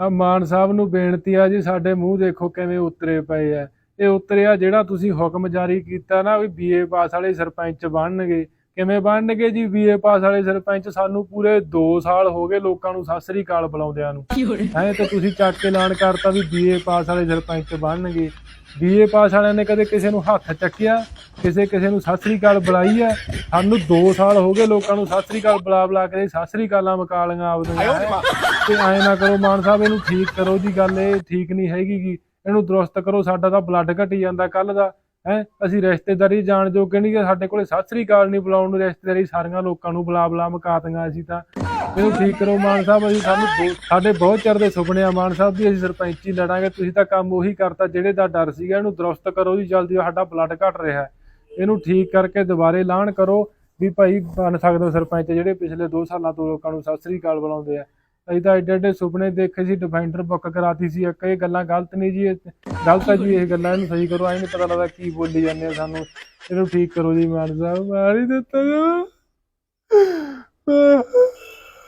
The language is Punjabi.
ਆ ਮਾਨ ਸਾਹਿਬ ਨੂੰ ਬੇਨਤੀ ਆ ਜੀ, ਸਾਡੇ ਮੂੰਹ ਦੇਖੋ ਕਿਵੇਂ ਉਤਰੇ ਪਏ ਆ। ਇਹ ਉਤਰਿਆ ਜਿਹੜਾ ਤੁਸੀਂ ਹੁਕਮ ਜਾਰੀ ਕੀਤਾ ਨਾ ਵੀ ਬੀਏ ਪਾਸ ਵਾਲੇ ਸਰਪੰਚ ਬਣਨਗੇ। ਕਿਵੇਂ ਬਣਨਗੇ ਜੀ ਬੀਏ ਪਾਸ ਵਾਲੇ ਸਰਪੰਚ? ਸਾਨੂੰ ਪੂਰੇ 2 ਸਾਲ ਹੋ ਗਏ ਲੋਕਾਂ ਨੂੰ ਸਤਿ ਸ੍ਰੀ ਅਕਾਲ ਬੁਲਾਉਂਦਿਆਂ ਨੂੰ। ਐ ਤੇ ਤੁਸੀਂ ਚੱਕ ਕੇ ਐਲਾਨ ਕਰਤਾ ਵੀ ਬੀਏ ਪਾਸ ਵਾਲੇ ਸਰਪੰਚ ਬਣਨਗੇ। ਬੀਏ ਪਾਸ ਵਾਲਿਆਂ ਨੇ ਕਦੇ ਕਿਸੇ ਨੂੰ ਹੱਥ ਚੱਕਿਆ? ਕਿਸੇ ਕਿਸੇ ਨੂੰ ਸਤਿ ਸ੍ਰੀ ਅਕਾਲ ਬੁਲਾਈ ਹੈ ਸਾਨੂੰ 2 ਸਾਲ ਹੋ ਗਏ ਲੋਕਾਂ ਨੂੰ ਸਤਿ ਸ੍ਰੀ ਅਕਾਲ ਬੁਲਾ ਬੁਲਾ ਕੇ ਸਤਿ ਸ੍ਰੀ ਅਕਾਲਾਂ ਮਕਾਲੀਆਂ ਆਪਦੀਆਂ। ਤੇ ਐ ਨਾ ਕਰੋ ਮਾਨ ਸਾਹਿਬ ਇਹਨੂੰ ਠੀਕ ਕਰੋ ਜੀ ਗੱਲ ਇਹ ਠੀਕ ਨਹੀਂ ਹੈਗੀ ਗੀ। ਇਹਨੂੰ ਦਰੁਸਤ ਕਰੋ ਸਾਡਾ ਤਾਂ ਬਲੱਡ ਘਟੀ ਜਾਂਦਾ ਕੱਲ ਦਾ। ਹੈ? ਅਸੀਂ ਰਿਸ਼ਤੇਦਾਰੀ ਜਾਣ ਜੋਗੇ ਨਹੀਂ ਕਿ ਸਾਡੇ ਕੋਲੇ ਸਤਿ ਸ੍ਰੀ ਅਕਾਲ ਨਹੀਂ ਬੁਲਾਉਣ ਨੂੰ, ਰਿਸ਼ਤੇਦਾਰੀ ਸਾਰੀਆਂ ਲੋਕਾਂ ਨੂੰ ਬੁਲਾ ਬੁਲਾ ਮਕਾਤੀਆਂ ਅਸੀਂ ਤਾਂ। ਇਹਨੂੰ ਠੀਕ ਕਰੋ ਮਾਨ ਸਾਹਿਬ, ਅਸੀਂ ਸਾਨੂੰ ਬਹੁਤ- ਸਾਡੇ ਬਹੁਤ ਚਿਰ ਦੇ ਸੁਪਨੇ ਆ ਮਾਨ ਸਾਹਿਬ ਦੀ, ਅਸੀਂ ਸਰਪੰਚੀ ਲੜਾਂਗੇ, ਤੁਸੀਂ ਤਾਂ ਕੰਮ ਉਹੀ ਕਰਤਾ, ਜਿਹੜੇ ਦਾ ਡਰ ਸੀਗਾ ਇਹਨੂੰ ਦਰੁਸਤ ਕਰੋ ਜੀ, ਜਲਦੀ ਸਾਡਾ ਬਲੱਡ ਘਟ ਰਿਹਾ। ਇਹਨੂੰ ਠੀਕ ਕਰਕੇ ਦੁਬਾਰੇ ਐਲਾਨ ਕਰੋ ਵੀ ਭਾਈ ਬਣ ਸਕਦੇ ਹੋ ਸਰਪੰਚ, ਜਿਹੜੇ ਪਿਛਲੇ 2 ਸਾਲਾਂ ਤੋਂ ਲੋਕਾਂ ਨੂੰ ਸਤਿ ਸ੍ਰੀ ਅਕਾਲ ਬੁਲਾਉਂਦੇ ਆ। ਅਸੀਂ ਤਾਂ ਐਡੇ ਐਡੇ ਸੁਪਨੇ ਦੇਖੇ ਸੀ ਡਿਫੈਂਡਰ ਬੁੱਕ ਕਰਾਤੀ ਸੀ ਇੱਕ, ਇਹ ਗੱਲਾਂ ਗਲਤ ਨਹੀਂ ਜੀ, ਇਹ ਗਲਤ ਹੈ ਜੀ, ਇਹ ਗੱਲਾਂ ਇਹਨੂੰ ਸਹੀ ਕਰੋ, ਐ ਨਹੀਂ ਪਤਾ ਲੱਗਦਾ ਕੀ ਬੋਲੀ ਜਾਂਦੇ ਆ ਸਾਨੂੰ। ਇਹਨੂੰ ਠੀਕ ਕਰੋ ਜੀ, ਮਾਨ ਸਾਹਿਬ, ਮਾਰ ਹੀ ਦਿੱਤਾ। ਜੀ